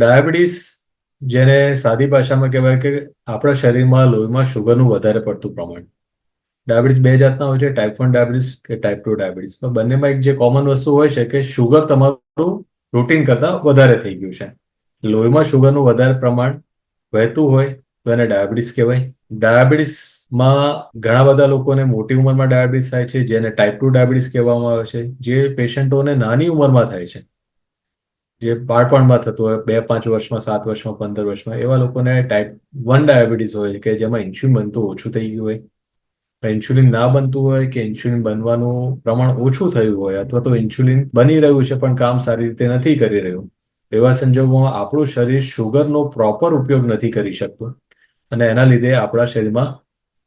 Diabetes જેને સાદી ભાષામાં કહેવાય કે આપણા શરીરમાં લોહીમાં શુગરનું વધારે પડતું પ્રમાણ. ડાયાબિટીસ બે જાતના હોય છે ટાઈપ વન ડાયાબિટીસ કે ટાઈપ ટુ ડાયાબિટીસ. તો બંનેમાં એક જે કોમન વસ્તુ હોય છે કે શુગર તમારું રૂટીન કરતાં વધારે થઈ ગયું છે. લોહીમાં શુગરનું વધારે પ્રમાણ વહેતું હોય તો એને ડાયાબિટીસ કહેવાય. ડાયાબિટીસમાં ઘણા બધા લોકોને મોટી ઉંમરમાં ડાયાબિટીસ થાય છે, જેને ટાઈપ ટુ ડાયાબિટીસ કહેવામાં આવે છે, જે પેશન્ટોને નાની ઉંમરમાં થાય છે. જે બાળપણમાં થતું હોય, બે પાંચ વર્ષમાં, સાત વર્ષમાં, પંદર વર્ષમાં, એવા લોકોને ટાઈપ વન ડાયાબિટીસ હોય કે જેમાં ઇન્સ્યુલિન બનતું ઓછું થઈ ગયું હોય. ઇન્સ્યુલિન ના બનતું હોય કે ઇન્સ્યુલિન બનવાનું પ્રમાણ ઓછું થયું હોય અથવા તો ઇન્સ્યુલિન બની રહ્યું છે પણ કામ સારી રીતે નથી કરી રહ્યું, એવા સંજોગોમાં આપણું શરીર શુગરનો પ્રોપર ઉપયોગ નથી કરી શકતું. અને એના લીધે આપણા શરીરમાં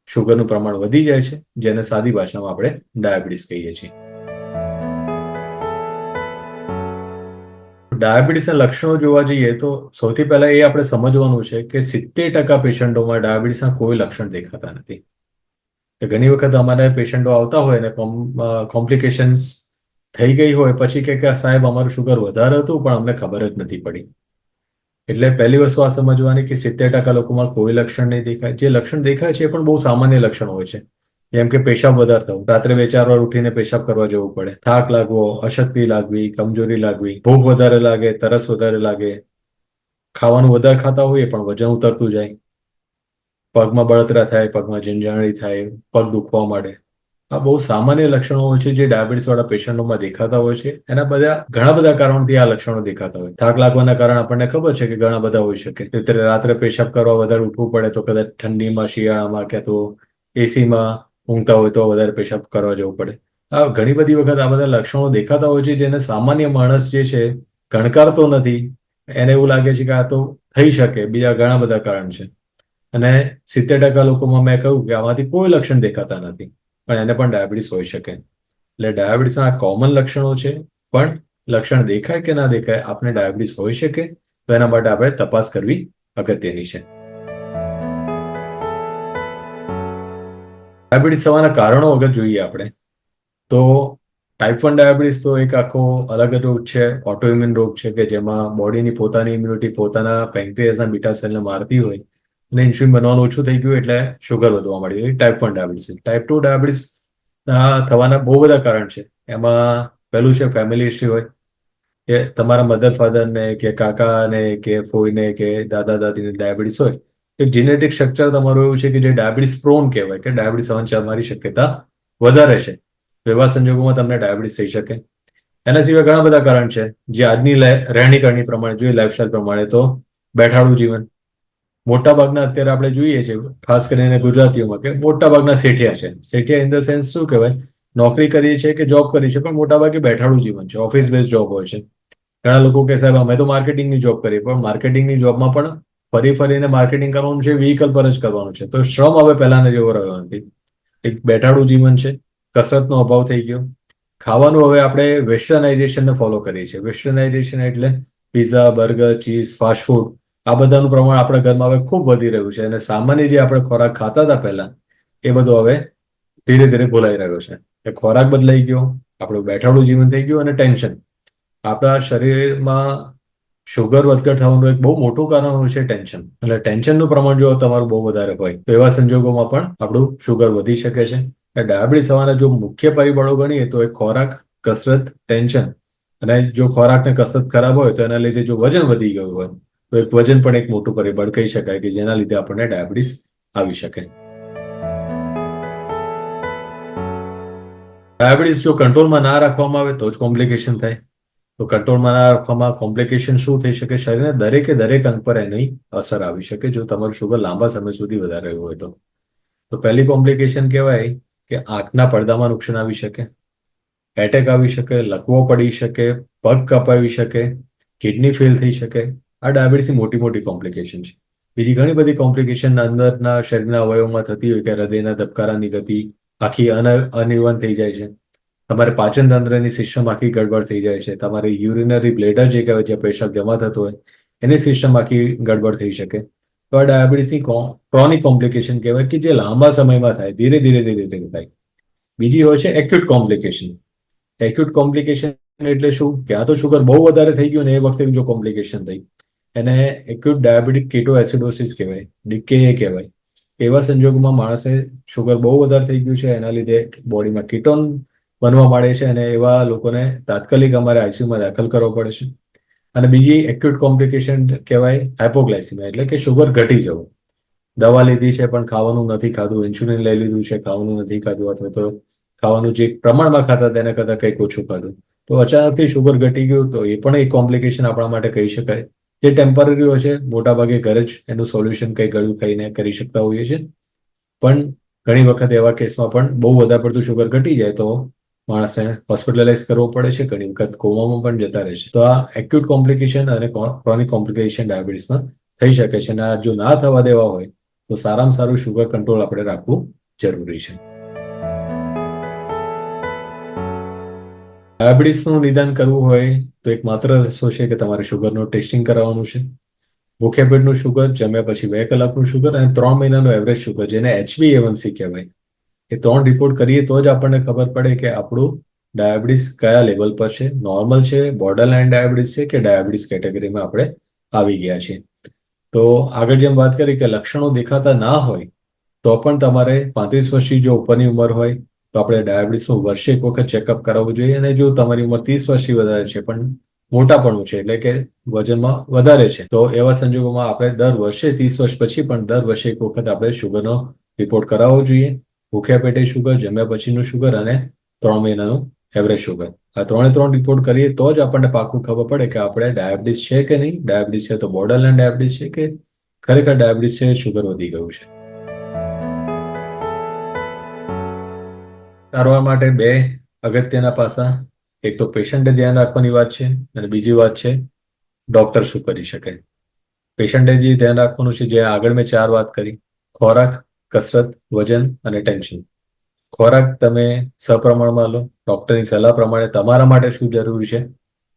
શુગરનું પ્રમાણ વધી જાય છે, જેને સાદી ભાષામાં આપણે ડાયાબિટીસ કહીએ છીએ. ડાયાબિટીસના લક્ષણો જોવા જઈએ તો સૌથી પહેલા એ આપણે સમજવાનું છે કે સિત્તેર ટકા પેશન્ટોમાં ડાયાબિટીસના કોઈ લક્ષણ દેખાતા નથી. ઘણી વખત અમારે પેશન્ટો આવતા હોય ને કોમ્પ્લિકેશન્સ થઈ ગઈ હોય પછી કે સાહેબ અમારું શુગર વધારે હતું પણ અમને ખબર જ નથી પડી. એટલે પહેલી વસ્તુ આ સમજવાની કે સિત્તેર ટકા લોકોમાં કોઈ લક્ષણ નહીં દેખાય. જે લક્ષણ દેખાય છે એ પણ બહુ સામાન્ય લક્ષણ હોય છે. જેમ કે પેશાબ વધારે થવું રાત્રે બે ચાર વાર ઉઠીને પેશાબ કરવા જવું પડે. થાક લાગવો અશક્તિ લાગવી, કમજોરી લાગવી, ભૂખ વધારે લાગે, તરસ વધારે લાગે. ખાવાનું વધારે ખાતા હોઈએ પણ વજન ઉતરતું જાય. પગમાં બળતરા થાય, પગમાં ઝીંઝાણી થાય, પગ દુખવા માંડે. આ બહુ સામાન્ય લક્ષણો હોય છે જે ડાયાબિટીસ વાળા પેશન્ટોમાં દેખાતા હોય છે. એના બધા, ઘણા બધા કારણોથી આ લક્ષણો દેખાતા હોય. થાક લાગવાના કારણે આપણને ખબર છે કે ઘણા બધા હોઈ શકે. એટલે રાત્રે પેશાબ કરવા વધારે ઉઠવું પડે તો કદાચ ઠંડીમાં, શિયાળામાં કે તો એસીમાં ઊંઘતા હોય તો વધારે પેશાબ કરવા જવું પડે. આ ઘણી બધી વખત આ બધા લક્ષણો દેખાતા હોય છે જેને સામાન્ય માણસ જે છે ગણકારતો નથી. એને એવું લાગે છે કે આ તો થઈ શકે, બીજા ઘણા બધા કારણ છે. અને સિત્તેર ટકા લોકોમાં મેં કહ્યું કે આમાંથી કોઈ લક્ષણ દેખાતા નથી, પણ એને પણ ડાયાબિટીસ હોઈ શકે. એટલે ડાયાબિટીસના કોમન લક્ષણો છે, પણ લક્ષણ દેખાય કે ના દેખાય આપણે ડાયાબિટીસ હોઈ શકે, તો એના માટે આપણે તપાસ કરવી અગત્યની છે. ડાયાબિટીસ થવાના કારણો અગર જોઈએ આપણે. તો ટાઈપ વન ડાયાબિટીસ તો એક આખો અલગ રોગ છે ઓટોઇમ્યુન રોગ છે કે જેમાં બોડીની પોતાની ઇમ્યુનિટી પોતાના પેન્ક્રિયાસના બીટા સેલને મારતી હોય અને ઇન્સ્યુલિન બનવાનું ઓછું થઈ ગયું એટલે શુગર વધવા માંડી એ type one diabetes type two diabetes થવાના બહુ બધા કારણ છે. એમાં પહેલું છે ફેમિલી હિસ્ટ્રી હોય, કે તમારા મધર ફાધરને કે કાકાને કે ફોઈને કે દાદા, દાદીને ડાયાબિટીસ હોય એક જીનેટિક સ્ટ્રક્ચર તમારું એવું છે કે જે ડાયાબિટીસ પ્રોન કહેવાય, કે ડાયાબિટીસ થવાની તમારી શક્યતા વધારે છે. એવા સંજોગોમાં તમને ડાયાબિટીસ થઈ શકે. એના સિવાય ઘણા બધા કારણ છે. જે આજની રહેણીકરણી પ્રમાણે, જોઈએ લાઈફસ્ટાઈલ પ્રમાણે તો બેઠાડું જીવન. મોટાભાગના અત્યારે આપણે જોઈએ છીએ ખાસ કરીને ગુજરાતીઓમાં, કે મોટાભાગના શેઠિયા છે. શેઠિયા ઇન ધ સેન્સ શું કહેવાય? નોકરી કરીએ છીએ કે જોબ કરીએ છીએ, પણ મોટાભાગે બેઠાડું જીવન છે. ઓફિસ બેઝ જોબ હોય છે. ઘણા લોકો કે સાહેબ, અમે તો માર્કેટિંગની જોબ કરીએ, પણ માર્કેટિંગની જોબમાં પણ ફરી ફરીને માર્કેટિંગ કરવાનું છે વ્હીકલ પર જ કરવાનું છે. તો શ્રમ હવે પહેલાને જેવો રહ્યો નથી. એક બેઠાડું જીવન છે. કસરતનો અભાવ થઈ ગયો. ખાવાનું હવે આપણે વેસ્ટર્નાઇઝેશનને ફોલો કરીએ છીએ. વેસ્ટર્નાઇઝેશન એટલે pizza burger cheese fast food આ બધાનું પ્રમાણ આપણા ઘરમાં હવે ખૂબ વધી રહ્યું છે. અને સામાન્ય જે આપણે ખોરાક ખાતા હતા પહેલા, એ બધું હવે ધીરે ધીરે ભૂલાઈ રહ્યો છે. એ ખોરાક બદલાઈ ગયો. આપણું બેઠાડું જીવન થઈ ગયું અને ટેન્શન. આપણા શરીરમાં શુગર વધઘટ થવાનું એક બહુ મોટું કારણ હોય છે ટેન્શન એટલે ટેન્શનનું પ્રમાણ જો તમારું બહુ વધારે હોય, તો એવા સંજોગોમાં પણ આપણું શુગર વધી શકે છે. ડાયાબિટીસ થવાના જો મુખ્ય પરિબળો ગણીએ, તો એક ખોરાક, કસરત ટેન્શન અને જો ખોરાક ને કસરત ખરાબ હોય, તો એના લીધે જો વજન વધી ગયું હોય, તો એક વજન પણ એક મોટું પરિબળ કહી શકાય કે જેના લીધે આપણને ડાયાબિટીસ આવી શકે. ડાયાબિટીસ જો કંટ્રોલમાં ના રાખવામાં આવે, તો જ કોમ્પ્લિકેશન થાય. તો કંટ્રોલમાં ના રાખવામાં કોમ્પ્લિકેશન શું થઈ શકે શરીરના? દરેકે દરેક અંગ પર એની અસર આવી શકે. જો તમારું શુગર લાંબા સમય સુધી વધારે રહ્યું હોય તો. તો પહેલી કોમ્પ્લિકેશન કહેવાય કે આંખના પડદામાં નુકસાન આવી શકે. એટેક આવી શકે, લકવો પડી શકે, પગ કપાવી શકે કિડની ફેલ થઈ શકે. આ ડાયાબિટીસની મોટી મોટી કોમ્પ્લિકેશન છે. બીજી ઘણી બધી કોમ્પ્લિકેશન અંદરના શરીરના અવયવમાં થતી હોય કે હૃદયના ધબકારાની ગતિ આખી અનિર્વન થઈ જાય છે. તમારે પાચન તંત્રની સિસ્ટમ આખી ગડબડ થઈ જાય છે. તમારે યુરિનરી બ્લેડર જે કહેવાય જે પેશાબ જમા થતો હોય, એની સિસ્ટમ આખી ગડબડ થઈ શકે. તો આ ડાયાબિટીસની ક્રોનિક કોમ્પ્લિકેશન કહેવાય કે જે લાંબા સમયમાં થાય, ધીરે ધીરે ધીરે ધીરે થાય. બીજી હોય છે એક્યુટ કોમ્પ્લિકેશન એક્યુટ કોમ્પ્લિકેશન એટલે શું? કે આ તો શુગર બહુ વધારે થઈ ગયું ને એ વખતે જો કોમ્પ્લિકેશન થઈ. એને એક્યુટ ડાયાબિટીક કીટો એસિડોસિસ કહેવાય ડીકે કહેવાય. એવા સંજોગોમાં માણસે શુગર બહુ વધારે થઈ ગયું છે, એના લીધે બોડીમાં કીટોન બનવા માંડે છે અને એવા લોકોને તાત્કાલિક અમારે આઈસીયુમાં દાખલ કરવો પડે છે. અને બીજી એક્યુટ કોમ્પ્લિકેશન કહેવાય હાઇપોગ્લાયસીમિયા એટલે કે શુગર ઘટી જવું. દવા લીધી છે પણ ખાવાનું નથી ખાધું ઇન્સ્યુલિન લઈ લીધું છે, ખાવાનું નથી ખાધું, અથવા તો ખાવાનું જે પ્રમાણમાં ખાતા તેના કરતાં કંઈક ઓછું ખાધું. તો અચાનકથી શુગર ઘટી ગયું તો એ પણ એક કોમ્પ્લિકેશન આપણા માટે કહી શકાય. જે ટેમ્પરરી હોય છે, મોટાભાગે ઘરે જ એનું સોલ્યુશન કંઈ ગળ્યું ખાઈને કરી શકતા હોઈએ છીએ. પણ ઘણી વખત એવા કેસમાં પણ બહુ વધારે પડતું શુગર ઘટી જાય તો માણસને હોસ્પિટલાઇઝ કરવો પડે છે, ઘણી વખત કોમામાં પણ જતા રહે છે. તો આ એક્યુટ કોમ્પ્લિકેશન અને ક્રોનિક કોમ્પ્લિકેશન ડાયાબિટીસમાં થઈ શકે છે અને આ જો ના થવા દેવા હોય, તો સારામાં સારું શુગર કંટ્રોલ આપણે રાખવું જરૂરી છે. ડાયાબિટીસનું નિદાન કરવું હોય, તો એક માત્ર રસ્તો છે કે તમારે શુગરનું ટેસ્ટિંગ કરાવવાનું છે. ભૂખ્યા પેટનું શુગર જમ્યા પછી બે કલાકનું શુગર અને ત્રણ મહિનાનું એવરેજ શુગર જેને એચબી એવનસી કહેવાય. એ ત્રણ રિપોર્ટ કરીએ તો જ આપણને ખબર પડે કે આપણું ડાયાબિટીસ કયા લેવલ પર છે. નોર્મલ છે બોર્ડર લાઇન ડાયાબિટીસ છે કે ડાયાબિટીસ કેટેગરીમાં આપણે આવી ગયા છીએ. તો આગળ જેમ વાત કરી કે લક્ષણો દેખાતા ના હોય, તો પણ તમારે પાંત્રીસ વર્ષની જો ઉપરની ઉંમર હોય, તો આપણે ડાયાબિટીસનું વર્ષે એક વખત ચેકઅપ કરાવવું જોઈએ. અને જો તમારી ઉંમર ત્રીસ વર્ષથી વધારે છે, પણ મોટાપણું છે, એટલે કે વજનમાં વધારે છે, તો એવા સંજોગોમાં આપણે દર વર્ષે ત્રીસ વર્ષ પછી પણ દર વર્ષે એક વખત આપણે શુગરનો રિપોર્ટ કરાવવો જોઈએ. ભૂખ્યા પેટે શુગર જમ્યા પછીનું શુગર અને ત્રણ મહિનાનું એવરેજ શુગર આ ત્રણે ત્રણ રિપોર્ટ કરીએ તો જ આપણને પાકું ખબર પડે કે આપણે ડાયાબિટીસ છે કે નહીં. ડાયાબિટીસ છે તો બોર્ડર લાઇન ડાયાબિટીસ છે કે ખરેખર ડાયાબિટીસ છે શુગર વધી ગયું છે. સારવાર માટે બે અગત્યના પાસા. એક તો પેશન્ટે ધ્યાન રાખવાની વાત છે અને બીજી વાત છે ડોક્ટર શું કરી શકે. પેશન્ટે જે ધ્યાન રાખવાનું છે, જે આગળ મેં ચાર વાત કરી. ખોરાક કસરત, વજન અને ટેન્શન ખોરાક તમે સપ્રમાણમાં લો. ડોક્ટરની સલાહ પ્રમાણે તમારા માટે શું જરૂરી છે?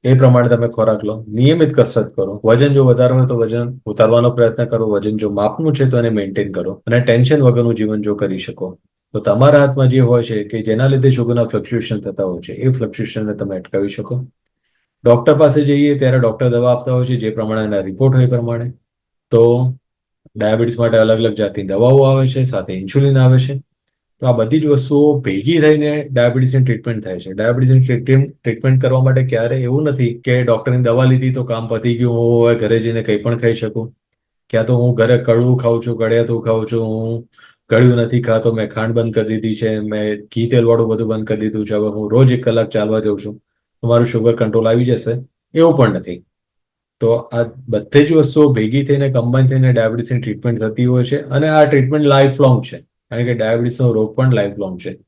એ પ્રમાણે તમે ખોરાક લો. નિયમિત કસરત કરો. વજન જો વધારે હોય તો વજન ઉતારવાનો પ્રયત્ન કરો. વજન જો માપનું છે તો એને મેન્ટેન કરો. અને ટેન્શન વગરનું જીવન જો કરી શકો. તો તમારા હાથમાં જે હોય છે કે જેના લીધે શુગરના ફ્લક્ચ્યુએશન થતા હોય છે, એ ફ્લક્ચ્યુએશનને તમે અટકાવી શકો. ડોક્ટર પાસે જઈએ ત્યારે ડોક્ટર દવા આપતા હોય છે જે પ્રમાણે એના રિપોર્ટ હોય એ પ્રમાણે. તો ડાયાબિટીસ માટે અલગ અલગ જાતની દવાઓ આવે છે, સાથે ઇન્સ્યુલિન આવે છે. તો આ બધી જ વસ્તુઓ ભેગી થઈને ડાયાબિટીસની ટ્રીટમેન્ટ થાય છે. ડાયાબિટીસની ટ્રીટમેન્ટ કરવા માટે ક્યારે એવું નથી કે ડૉક્ટરની દવા લીધી તો કામ પતી ગયું, હું હવે ઘરે જઈને કંઈ પણ ખાઈ શકું. ક્યાં તો હું ઘરે કડવું ખાઉં છું, કડિયાતું ખાઉં છું, હું ગળ્યું નથી ખાતો, મેં ખાંડ બંધ કરી દીધી છે, મેં ઘી તેલવાળું બધું બંધ કરી દીધું છે. હવે હું રોજ એક કલાક ચાલવા જાઉં છું. તો મારું શુગર કંટ્રોલ આવી જશે. એવું પણ નથી. તો આ બધી જ વસ્તુઓ ભેગી થઈને કમ્બાઈન થઈને ડાયાબિટીસની ટ્રીટમેન્ટ થતી હોય છે અને આ ટ્રીટમેન્ટ લાઈફ લોંગ છે. કારણ કે ડાયાબિટીસનો રોગ પણ લાઈફ લોંગ છે.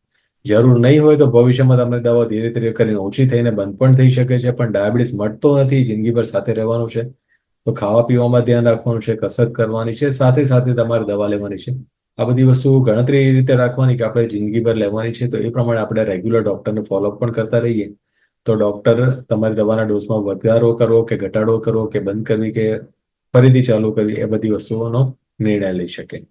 જરૂર નહીં હોય તો ભવિષ્યમાં તમને દવા ધીરે ધીરે કરીને ઓછી થઈને બંધ પણ થઈ શકે છે, પણ ડાયાબિટીસ મટતો નથી જિંદગીભર સાથે રહેવાનું છે. તો ખાવા પીવામાં ધ્યાન રાખવાનું છે, કસરત કરવાની છે, સાથે સાથે તમારે દવા લેવાની છે. આ બધી વસ્તુ ગણતરી એ રીતે રાખવાની કે આપણે જિંદગીભર લેવાની છે. તો એ પ્રમાણે આપણે રેગ્યુલર ડોક્ટરને ફોલોઅપ પણ કરતા રહીએ. તો ડોક્ટર તમારી દવાના ડોઝમાં વધારો કરવો કે ઘટાડો કરવો કે બંધ કરવી કે ફરીથી ચાલુ કરવી એ બધી વસ્તુઓનો નિર્ણય લઈ શકે.